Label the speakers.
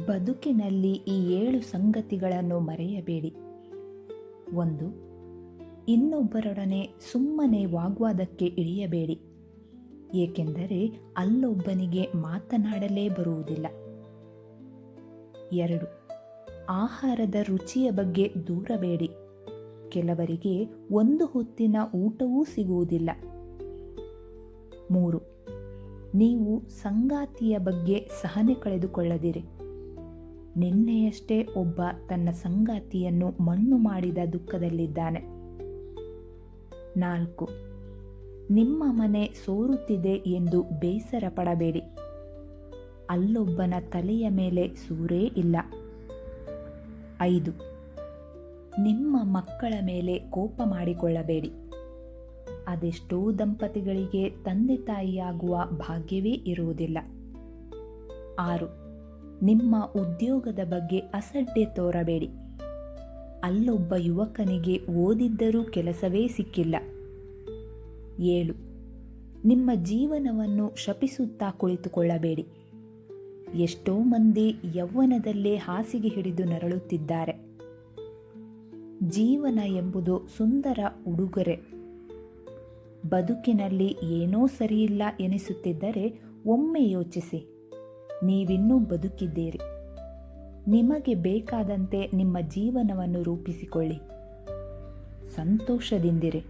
Speaker 1: ಬದುಕಿನಲ್ಲಿ ಈ ಏಳು ಸಂಗತಿಗಳನ್ನು ಮರೆಯಬೇಡಿ. ಒಂದು, ಇನ್ನೊಬ್ಬರೊಡನೆ ಸುಮ್ಮನೆ ವಾಗ್ವಾದಕ್ಕೆ ಇಳಿಯಬೇಡಿ. ಏಕೆಂದರೆ ಅಲ್ಲೊಬ್ಬನಿಗೆ ಮಾತನಾಡಲೇ ಬರುವುದಿಲ್ಲ. ಎರಡು, ಆಹಾರದ ರುಚಿಯ ಬಗ್ಗೆ ದೂರಬೇಡಿ. ಕೆಲವರಿಗೆ ಒಂದು ಹೊತ್ತಿನ ಊಟವೂ ಸಿಗುವುದಿಲ್ಲ. ಮೂರು, ನೀವು ಸಂಗಾತಿಯ ಬಗ್ಗೆ ಸಹನೆ ಕಳೆದುಕೊಳ್ಳದಿರಿ. ನಿನ್ನೆಯಷ್ಟೇ ಒಬ್ಬ ತನ್ನ ಸಂಗಾತಿಯನ್ನು ಮಣ್ಣು ಮಾಡಿದ ದುಃಖದಲ್ಲಿದ್ದಾನೆ. ನಾಲ್ಕು, ನಿಮ್ಮ ಮನೆ ಸೋರುತ್ತಿದೆ ಎಂದು ಬೇಸರ ಪಡಬೇಡಿ. ಅಲ್ಲೊಬ್ಬನ ತಲೆಯ ಮೇಲೆ ಸೂರೇ ಇಲ್ಲ. ಐದು, ನಿಮ್ಮ ಮಕ್ಕಳ ಮೇಲೆ ಕೋಪ ಮಾಡಿಕೊಳ್ಳಬೇಡಿ. ಅದೆಷ್ಟೋ ದಂಪತಿಗಳಿಗೆ ತಂದೆ ತಾಯಿಯಾಗುವ ಭಾಗ್ಯವೇ ಇರುವುದಿಲ್ಲ. ಆರು ನಿಮ್ಮ ಉದ್ಯೋಗದ ಬಗ್ಗೆ ಅಸಡ್ಡೆ ತೋರಬೇಡಿ. ಅಲ್ಲೊಬ್ಬ ಯುವಕನಿಗೆ ಓದಿದ್ದರೂ ಕೆಲಸವೇ ಸಿಕ್ಕಿಲ್ಲ. ಏಳು, ನಿಮ್ಮ ಜೀವನವನ್ನು ಶಪಿಸುತ್ತಾ ಕುಳಿತುಕೊಳ್ಳಬೇಡಿ. ಎಷ್ಟೋ ಮಂದಿ ಯೌವನದಲ್ಲೇ ಹಾಸಿಗೆ ಹಿಡಿದು ನರಳುತ್ತಿದ್ದಾರೆ. ಜೀವನ ಎಂಬುದು ಸುಂದರ ಉಡುಗೊರೆ. ಬದುಕಿನಲ್ಲಿ ಏನೋ ಸರಿಯಿಲ್ಲ ಎನಿಸುತ್ತಿದ್ದರೆ ಒಮ್ಮೆ ಯೋಚಿಸಿ. ನೀವಿನ್ನೂ ಬದುಕಿದ್ದೀರಿ. ನಿಮಗೆ ಬೇಕಾದಂತೆ ನಿಮ್ಮ ಜೀವನವನ್ನು ರೂಪಿಸಿಕೊಳ್ಳಿ. ಸಂತೋಷದಿಂದಿರಿ.